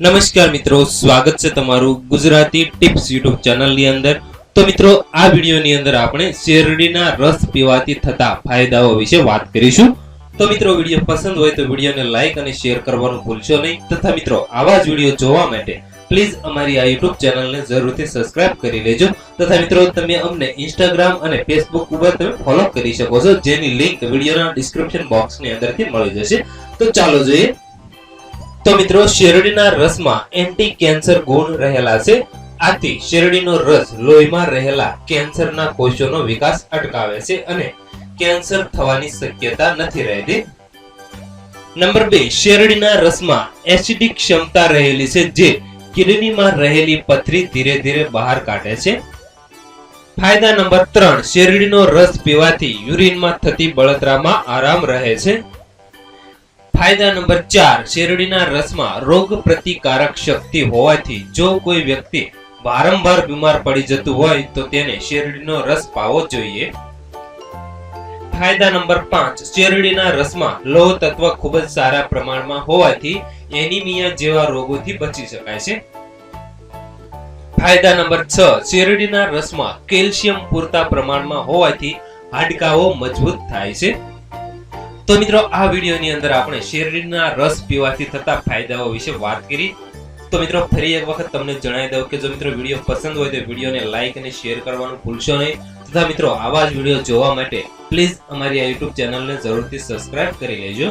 નમસ્કાર મિત્રો, સ્વાગત છે તમારું ગુજરાતી ટિપ્સ યુટ્યુબ ચેનલની અંદર. તો મિત્રો, આ વિડીયોની અંદર આપણે શેરડીના રસ પીવાથી થતા ફાયદાઓ વિશે વાત કરીશું. તો મિત્રો, વીડિયો પસંદ હોય તો વિડીયોને લાઈક અને શેર કરવાનું ભૂલશો નહીં. તથા મિત્રો, આવા જ વીડિયો જોવા માટે પ્લીઝ અમારી આ યુટ્યુબ ચેનલને જરૂરથી સબસ્ક્રાઇબ કરી લેજો. તથા મિત્રો, તમે અમને ઇન્સ્ટાગ્રામ અને ફેસબુક ઉપર તમે ફોલો કરી શકો છો, જેની લિંક વિડીયોના ડિસ્ક્રિપ્શન બોક્સની અંદરથી મળી જશે. તો ચાલો જોઈએ તો મિત્રો, શેરડીના રસમાં એન્ટી કેન્સર ગુણ રહેલા છે. આથી શેરડીનો રસ લોહીમાં રહેલા કેન્સરના કોષોનો વિકાસ અટકાવે છે અને કેન્સર થવાની શક્યતા નથી રહેતી. નંબર બે, શેરડીના રસમાં એસિડિક ક્ષમતા રહેલી છે જે કિડનીમાં રહેલી પથરી ધીરે ધીરે બહાર કાઢે છે. ફાયદા નંબર ત્રણ, શેરડીનો રસ પીવાથી યુરિનમાં થતી બળતરામાં આરામ રહે છે. ફાયદા નંબર ચાર, શેરડીના રસમાં રોગ પ્રતિકારક શક્તિ હોવાથી જો કોઈ વ્યક્તિ વારંવાર બીમાર પડી જતું હોય તો તેને શેરડીનો રસ પાવો જોઈએ. ફાયદા નંબર પાંચ, શેરડીના રસમાં લોહ તત્વ ખૂબ જ સારા પ્રમાણમાં હોવાથી એનિમિયા જેવા રોગોથી બચી શકાય છે. ફાયદા નંબર છ, શેરડીના રસમાં કેલ્શિયમ પૂરતા પ્રમાણમાં હોવાથી હાડકાઓ મજબૂત થાય છે. તો મિત્રો, આ વિડીયોની અંદર આપણે શેરડીના રસ પીવાથી થતા ફાયદાઓ વિશે વાત કરી. તો મિત્રો, ફરી એક વખત તમને જણાવી દઉં કે જો મિત્રો વીડિયો પસંદ હોય તો વિડીયોને લાઈક અને શેર કરવાનું ભૂલશો નહીં. તથા મિત્રો, આવા જ વીડિયો જોવા માટે પ્લીઝ અમારી આ યુટ્યુબ ચેનલને જરૂરથી સબસ્ક્રાઇબ કરી લેજો.